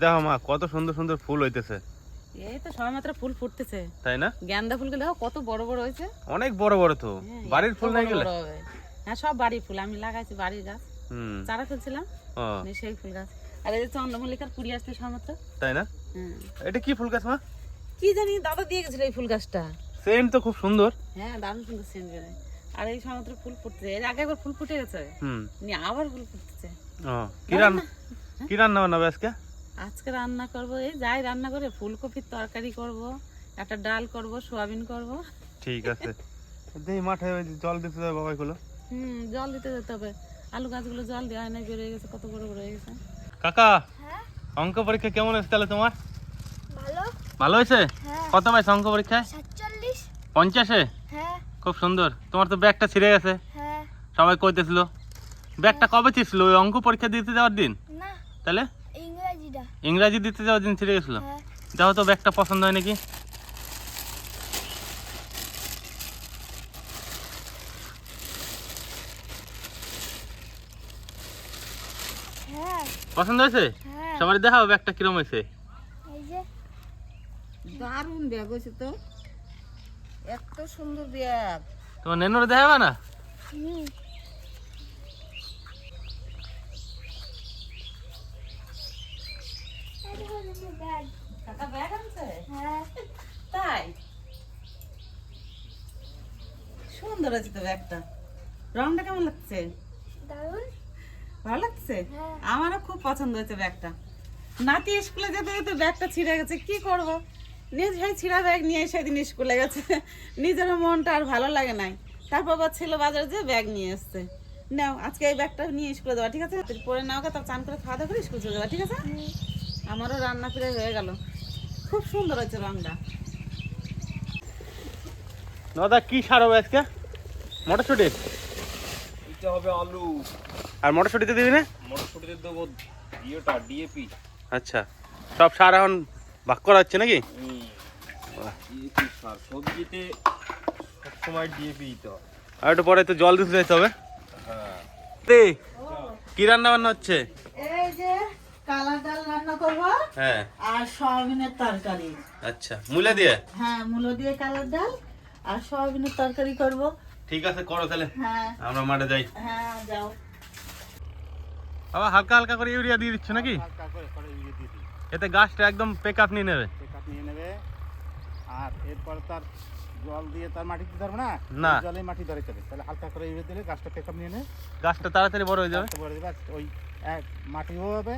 দেখো মা কত সুন্দর সুন্দর ফুল হইতেছে। এই তো ফুল ফুটতেছে। তাই না? ফুলগুলো দেখো কত বড় বড় হয়েছে। অনেক বড় বড় তো। হ্যাঁ, বাড়ির ফুল নাই গেলে? হ্যাঁ সব বাড়ির ফুল আমি লাগাইছি বাড়ির গাছ। হুম। চারা ফেলছিলাম সেই ফুল গাছ। আর এই যে চন্দ্রমল্লিকার কুড়ি আসছে তাই না? এটা কি ফুল গাছ মা? কি জানি দাদা দিয়ে গেছিল এই ফুল গাছটা। সেন্ট তো খুব সুন্দর। হ্যাঁ দারুণ সুন্দর সেন্ট বেরোয় আর এই সমাত্র ফুল ফুটতেছে এর আগে একবার ফুল ফুটে গেছে। হুম। নিয়ে আবার ফুল ফুটতেছে ও কি রান্না কি রান্না বানাবে আজকে? আজকে রান্না করব এই যাই রান্না করে ফুলকপির তরকারি করব একটা ডাল করব সোয়াবিন করব। ঠিক আছে। দেখি মাঠে ওই যে জল দিতে হবে বাবাই গুলো হুম জল দিতে যেতে হবে। আলু গাছগুলো জল দেওয়া হয় না বেড়ে গেছে কত বড় বড় হয়ে গেছে। কাকা অঙ্ক পরীক্ষা কেমন হয়েছে তাহলে তোমার? ভালো। ভালো হয়েছে? হ্যাঁ। কত পাইছো অঙ্ক পরীক্ষায়? সাতচল্লিশ। পঞ্চাশে? হ্যাঁ। খুব সুন্দর। তোমার তো ব্যাগটা ছিঁড়ে গেছে। হ্যাঁ। সবাই কইতেছিল ব্যাগটা কবে ছিঁড়ছিল? ওই অঙ্ক পরীক্ষা দিতে যাওয়ার দিন? না। তাহলে? ইংরাজি দিতে যাওয়ার দিন ছিঁড়ে গেছিল। হ্যাঁ। দেখো তো ব্যাগটা পছন্দ হয় নাকি? হ্যাঁ। পছন্দ হয়েছে? হ্যাঁ। সবারই দেখাও ব্যাগটা কিরম হয়েছে। এই যে। দারুণ ব্যাগ হয়েছে তো। এত সুন্দর ব্যাগ। তোমার নেনোরে দেখাবা না হুম এই দেখো, দেখো, ব্যাগ। কাকা ব্যাগ আনছে হ্যাঁ তাই সুন্দর আছে তো ব্যাগটা। রংটা কেমন লাগছে? ভালো লাগছে? হ্যাঁ। আমারও খুব পছন্দ হয়েছে ব্যাগটা। নাতি স্কুলে যেতে যেতে ব্যাগটা ছিঁড়ে গেছে কি করব? নিজ ভাই ছিঁড়া ব্যাগ নিয়ে সেদিন স্কুলে গেছে। নিজের মনটা আর ভালো লাগে নাই। তারপর আবার ছেলে বাজারে যে ব্যাগ নিয়ে এসছে। নাও আজকে এই ব্যাগটা নিয়ে স্কুলে যাওয়া ঠিক আছে? তুই পরে নাও গে, তারপর চান করে খাওয়া দাওয়া করে স্কুল চলে যাওয়া ঠিক আছে? আমারও রান্না ফিরে হয়ে গেল। খুব সুন্দর হয়েছে রংটা। দাদা কি সার আজকে? মটরশুটি? দিতে হবে আলু। আর মটরশুটিতে দিবি না? মটরশুটিতে দেবো ইয়েটা ডিএপি। আচ্ছা। সব সার এখন ভাগ করা হচ্ছে নাকি? ডিএপি সার সবজিতে সবসময় ডিএপি দিতে হয়। আর একটু পরে তো জল দিতে যেতে হবে। হ্যাঁ। তে, কি রান্না বান্না হচ্ছে? এই যে কালা ডাল রান্না করব হ্যাঁ। আর সয়াবিনের তরকারি। আচ্ছা। মুলা দিয়ে? হ্যাঁ মূলো দিয়ে কালার ডাল আর সয়াবিনের তরকারি করব। ঠিক আছে করো তাহলে। হ্যাঁ। আমরা মাঠে যাই। হ্যাঁ যাও। বাবা হালকা হালকা করে ইউরিয়া দিয়ে দিচ্ছ নাকি? হালকা করে করে দিয়ে দিই এতে গাছটা একদম পেক আপ নিয়ে নেবে। নিয়ে নেবে। আর এরপর তার জল দিয়ে তার মাটি দিতে পারবে না? না। জলে মাটি ধরে যাবে তাহলে হালকা করে ইয়ে দিলে গাছটা চেকআপ নিয়ে নেবে গাছটা তাড়াতাড়ি বড় হয়ে যাবে। ভরে দেবে ওই এক মাটিও হবে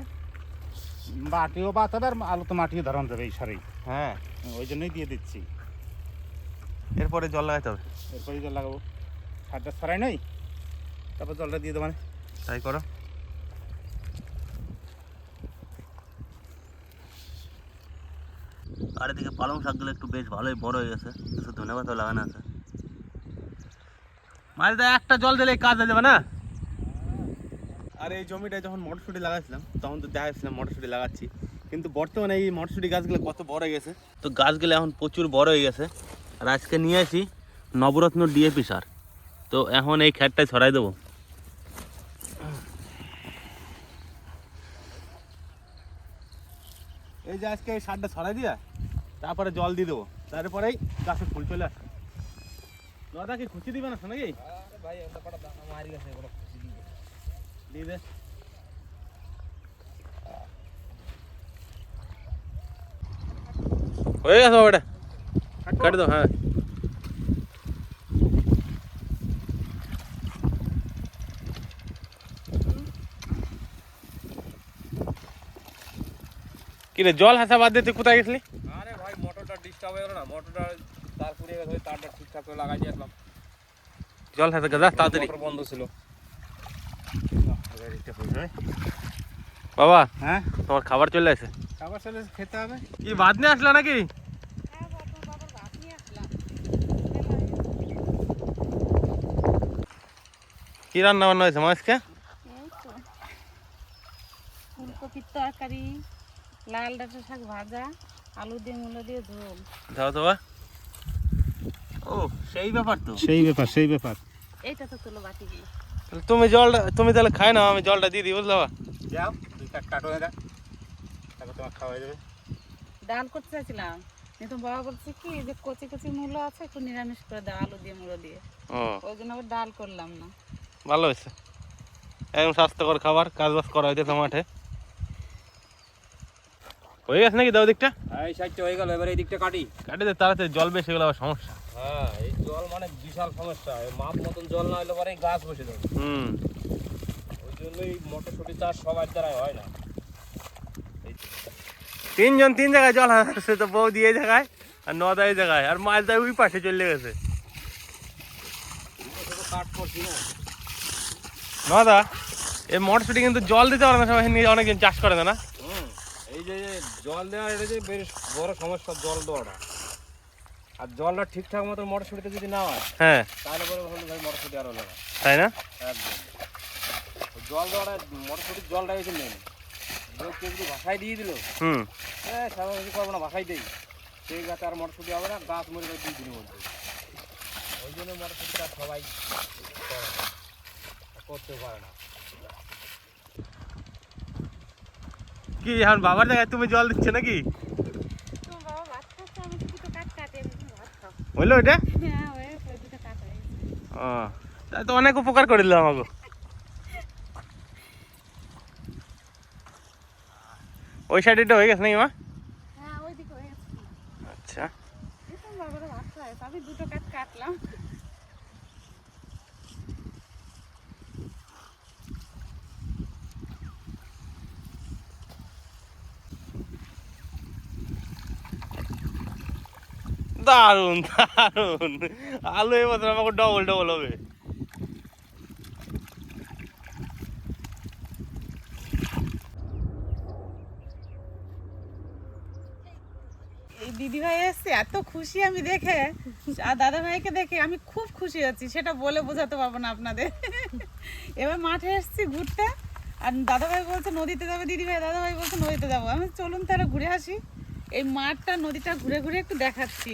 মাটিও বাত হবে আর আলু তো মাটিও ধরান যাবে এই সারেই। হ্যাঁ। ওই জন্যই দিয়ে দিচ্ছি। এরপরে জল লাগাইতে হবে। এরপরে জল লাগাবো। সারটা ছড়াই নই তারপর জলটা দিয়ে দেবো মানে। তাই করো। আর এদিকে পালং শাকগুলো একটু বেশ ভালোই বড় হয়ে গেছে কিছু ধনে পাতা লাগানো আছে। মাঝে একটা জল দিলে কাজ হয়ে যাবে না? আর এই জমিটায় যখন মটরশুঁটি লাগাচ্ছিলাম তখন তো দেখাচ্ছিলাম মটরশুঁটি লাগাচ্ছি। কিন্তু বর্তমানে এই মটরশুঁটি গাছগুলো কত বড় হয়ে গেছে তো গাছগুলো এখন প্রচুর বড় হয়ে গেছে। আর আজকে নিয়ে আসি নবরত্ন ডিএপি সার। তো এখন এই খ্যাটটায় ছড়াই দেবো। এই যে আজকে এই সারটা ছড়াই দিয়া তারপরে জল দিয়ে দেবো। তারপরেই গাছে ফুল চলে আসবে। দাদা কি খুশি দিবে না নাকি? ভাই মারি গেছে দিয়ে দিয়ে দে হয়ে গেছে ওটা কেটে দাও হ্যাঁ। কিরে জল হাসা বাদ দিয়ে তুই কোথায় গেছিলি? আরে ভাই মোটরটা ডিস্টার্ব হয়ে গেল না মোটরটা তার পুড়িয়ে গেছে ওই তারটা ঠিকঠাক করে লাগাই দিয়ে আসলাম। জল হাসা যা তাড়াতাড়ি। মোটর বন্ধ ছিল। বাবা হ্যাঁ? তোমার খাবার চলে আসে। খাবার চলে খেতে হবে। কি ভাত নিয়ে আসলো নাকি? কি রান্না বান্না হয়েছে মাছকে এই তো ফুলকপির তরকারি লাল ডাঁটা শাক ভাজা আলু দিয়ে মূলো দিয়ে ঝোল। যাও তো বা ও সেই ব্যাপার তো। সেই ব্যাপার সেই ব্যাপার। এইটা তো তুলো বাটিগুলো। তাহলে তুমি জলটা তুমি তাহলে খাই না আমি জলটা দিয়ে দিই বুঝলো বা যাও দুই কাট কাটো এটা তারপর তোমার খাওয়া হয়ে যাবে ডাল করতে চাইছিলাম কিন্তু বাবা বলছে কি যে কচি কচি মূলো আছে একটু নিরামিষ করে দাও আলু দিয়ে মুড়ো দিয়ে। ওই জন্য আবার ডাল করলাম না। ভালো হয়েছে। একদম স্বাস্থ্যকর খাবার কাজ বাজ করা হইতেছে মাঠে। হয়ে গেছে নাকি দাও দিকটা এই সাইডটা হয়ে গেল এবার এই দিকটা কাটি। কাটে দে তাড়াতাড়ি জল বেশি গেলে আবার সমস্যা। হ্যাঁ এই জল মানে বিশাল সমস্যা। এই মাপ মতন জল না হলে পরে গাছ বসে যাবে। হুম। ওই জন্যই মটরশুটি চাষ সবার দ্বারাই হয় না। তিনজন তিন জায়গায় জল সে তো বউ দিয়ে জায়গায় আর নদা এই জায়গায় আর মাছ দেয় ওই পাশে চলে গেছে। নদা এই মটরশুটি কিন্তু জল দিতে পারে না সবাই নিয়ে অনেকজন চাষ করে না? এই যে জল দেওয়া এটা যে বেশ বড় সমস্যা জল দেওয়াটা। আর জলটা ঠিকঠাক মতো মটরশুটিতে যদি না হয় হ্যাঁ। তাহলে পরে হলো ভাই মটরশুটি আরও লাগা তাই না? জল দেওয়াটা মটরশুটির জলটা হয়েছে মেন কেউ যদি ভাষায় দিয়ে দিল হুম। হ্যাঁ কিছু করব না ভাষাই দেই। সেই গাছে আর মটরশুটি হবে না গাছ মরে যাবে দুই দিনের মধ্যে। ওই জন্য মটরশুটিটা সবাই করতে পারে না। কি এখন বাবার জায়গায় তুমি জল দিচ্ছে নাকি? হইল এটা? তাই তো অনেক উপকার করে দিলাম আমাকে। ওই সাইডে হয়ে গেছে নাকি মা? হ্যাঁ আচ্ছা। দুটো কাট কাটলাম। দারুণ দারুণ আলু এবছর আমাকে ডবল ডবল হবে। দিদি ভাই এসছে, এত খুশি আমি দেখে, আর দাদা ভাইকে দেখে আমি খুব খুশি হচ্ছি, সেটা বলে বোঝাতে পারব না আপনাদের। এবার মাঠে এসেছি ঘুরতে, আর দাদা ভাই বলছে, নদীতে যাবে দিদি ভাই দাদা ভাই বলছে, নদীতে যাব। আমি চলুন তাহলে ঘুরে আসি। এই মাঠটা, নদীটা ঘুরে ঘুরে একটু দেখাচ্ছি।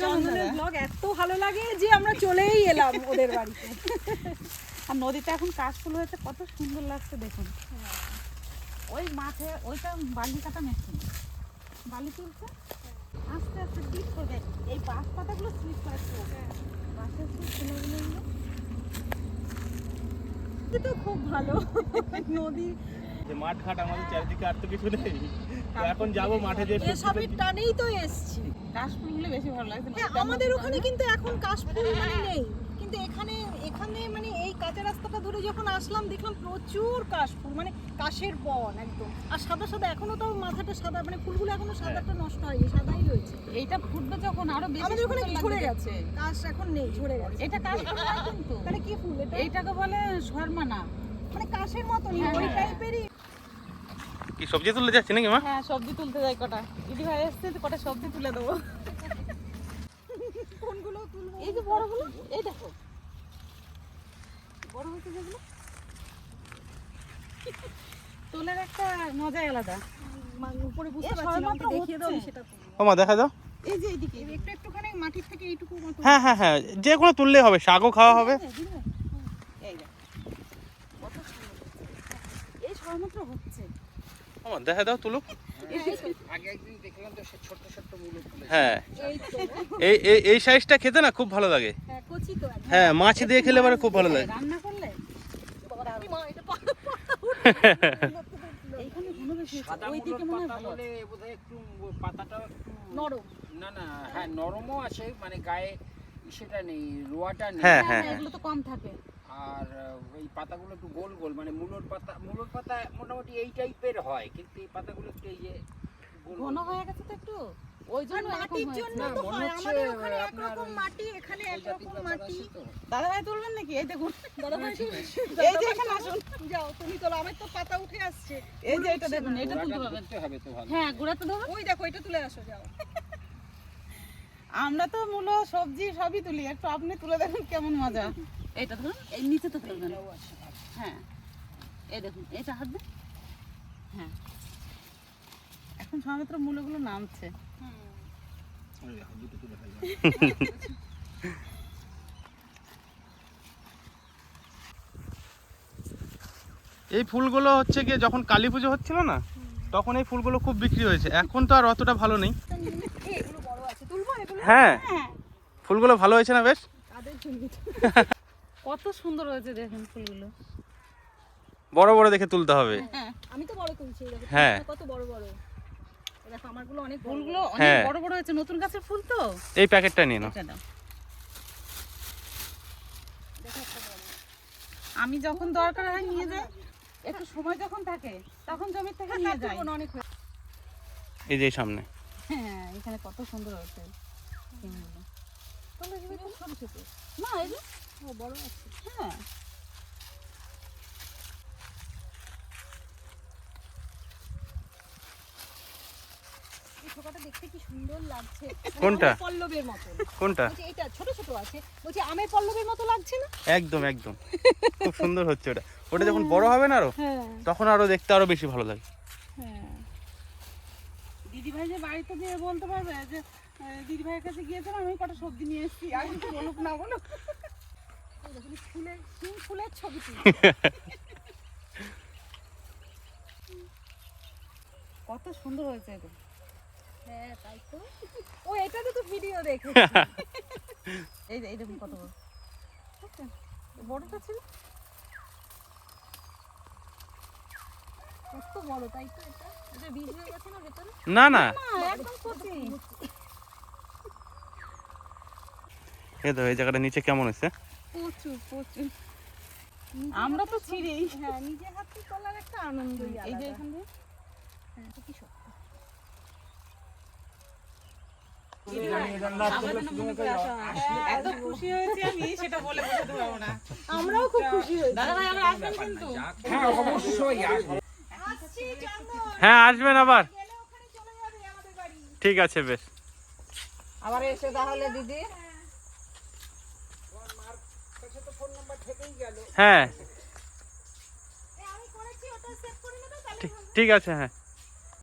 চন্দনের ব্লগ এত ভালো লাগে যে আমরা চলেই এলাম ওদের বাড়িতে। আর নদীটা এখন কাশফুল হয়েছে কত সুন্দর লাগছে দেখুন। ওই মাঠে ওইটা বালি কাটা মেশিন। বালি তুলছে? আস্তে আস্তে ডিপ করবে এই বাঁশ পাতাগুলো স্লিপ করছে বাঁশের ফুলগুলো তো খুব ভালো। নদী যে মাঠ ঘাট আমাদের চারিদিকে আর তো কিছু নেই। এখন যাব মাঠে যে এসবের টানেই তো এসছি। কাশফুলগুলো বেশি ভালো লাগছে হ্যাঁ, আমাদের ওখানে কিন্তু এখন কাশফুল মানে নেই। কিন্তু এখানে এখানে মানে এই কাঁচা রাস্তাটা ধরে যখন আসলাম দেখলাম প্রচুর কাশফুল মানে কাশের বন একদম। আর সাদা সাদা এখনও তো মাথাটা সাদা মানে ফুলগুলো এখনও সাদাটা নষ্ট হয়নি সাদাই রয়েছে। এইটা ফুটবে যখন আরও বেশি আমাদের ওখানে ঝরে গেছে? কাশ এখন নেই ঝরে গেছে। এটা কাশফুল না কিন্তু। তাহলে কি ফুল এটা? এইটাকে বলে শর্মানা মানে কাশের মতনই হ্যাঁ, ওই হ্যাঁ। টাইপেরই কি সবজি তুলতে যাচ্ছি নাকি মা? হ্যাঁ সবজি তুলতে যাই কটা। দিদি ভাই এসছে তো কটা সবজি তুলে দেবো। কোনগুলো তুলবো? এই যে বড়গুলো এই দেখো। বড় হয়েছে যেগুলো? তোলার একটা মজাই আলাদা। মানে উপরে বুঝতে এ, পারছি না দেখিয়ে দাও সেটা ও মা দেখা দাও এই যে এইদিকে। একটু একটুখানি মাটির থেকে এইটুকু হ্যাঁ হ্যাঁ হ্যাঁ যে কোনো তুললেই হবে শাকও খাওয়া হবে এই দেখ কত সুন্দর হচ্ছে। হচ্ছে। ও দেখা দাও তুলুক। হ্যাঁ। এই এই এই এই সাইজটা খেতে না খুব ভালো লাগে। হ্যাঁ কচি তো একদম। হ্যাঁ মাছ দিয়ে খেলে মানে খুব ভালো লাগে। রান্না করলে? মনে হয় না না হ্যাঁ নরমও আছে মানে গায়ে সেটা নেই রোয়াটা নেই। হ্যাঁ, হ্যাঁ হ্যাঁ। এগুলো তো কম থাকে আর ওই পাতাগুলো একটু গোল গোল মানে মুলোর পাতা মুলোর পাতা মোটামুটি এই টাইপের হয় কিন্তু এই পাতাগুলো একটু এই যে ঘন হয়ে গেছে তো একটু? ওই জন্য মাটির জন্য তো হয় আমাদের ওখানে একরকম মাটি এখানে একরকম মাটি। দাদা ভাই তুলবেন নাকি? এই দেখুন। দাদা ভাই এই যে এখানে আসুন। যাও তুমি তোলো আমার তো পাতা উঠে আসছে। এই যে এটা দেখুন এটা তুলতে হবে তো ভালো। হ্যাঁ গুড়াতে দেবো। ওই দেখো এটা তুলে আসো যাও। আমরা তো মূল সবজি সবই তুলি। একটু আপনি তুলে দেখুন কেমন মজা। এইটা ধরুন এই নিচে তো তুলবেন হ্যাঁ এই দেখুন এটা হাত দেন হ্যাঁ। এখন সবেমাত্র মূলগুলো নামছে। এই ফুলগুলো হচ্ছে গিয়ে যখন কালী পুজো হচ্ছিল না তখন এই ফুলগুলো খুব বিক্রি হয়েছে। এখন তো আর অতটা ভালো নেই। এই, এগুলো বড় আছে তুলবো এগুলো? হ্যাঁ। ফুলগুলো ভালো হয়েছে না বেশ? কত সুন্দর হয়েছে দেখেন ফুলগুলো। বড় বড় দেখে তুলতে হবে। আমি তো বড় তুলছি হ্যাঁ। কত বড় বড়। দেখো আমারগুলো অনেক ফুলগুলো অনেক হ্যাঁ। বড় বড় হয়েছে নতুন গাছের ফুল তো? এই প্যাকেটটা নিয়ে নাও। আমি যখন দরকার হয় নিয়ে যাই একটু সময় যখন থাকে তখন জমি থেকে নিয়ে যাই। অনেক এই যে সামনে। হ্যাঁ এখানে কত সুন্দর হয়েছে। না এই যে ও বড় আছে। হ্যাঁ। এই দেখতে কি সুন্দর লাগছে। মানে কোনটা? আমের পল্লবের মতো। কোনটা? এটা ছোট ছোট আছে। বলছি আমের পল্লবের মতো লাগছে না? একদম একদম। খুব সুন্দর হচ্ছে ওটা। ওটা যখন বড় হবে না আরও হ্যাঁ। তখন আরও দেখতে আরও বেশি ভালো লাগে। হ্যাঁ। দিদি ভাই যে বাড়িতে দিয়ে বলতে পারবে যে দিদি ভাইয়ের কাছে গিয়েছিলাম আমি কটা সবজি নিয়ে এসেছি। আর কিছু বলুক না বলুক। ফুলের ফুলের ছবি কত সুন্দর হয়েছে এটা। হ্যাঁ তাই তো। ও এটাতে তো ভিডিও দেখে এই যে এইরকম কত বড়। বড়টা ছিল? গেছে না না এই জায়গাটা নিচে কেমন হয়েছে? প্রচুর প্রচুর। আমরা তো ছিঁড়ি হ্যাঁ নিজে হাতে তোলার একটা আনন্দই এই যে এখান দিয়ে। হ্যাঁ এটা কি সত্যি? এত খুশি হয়েছি আমি সেটা বলে বোঝাতে পারব না। আমরাও খুব খুশি হয়েছি। দাদা ভাই আমরা আসবেন কিন্তু? হ্যাঁ অবশ্যই হ্যাঁ আসবেন আবার। গেলে ওখানে চলে যাবে আমাদের বাড়ি। ঠিক আছে বেশ। আবার এসে তাহলে দিদি। হ্যাঁ। ঠিক আছে হ্যাঁ।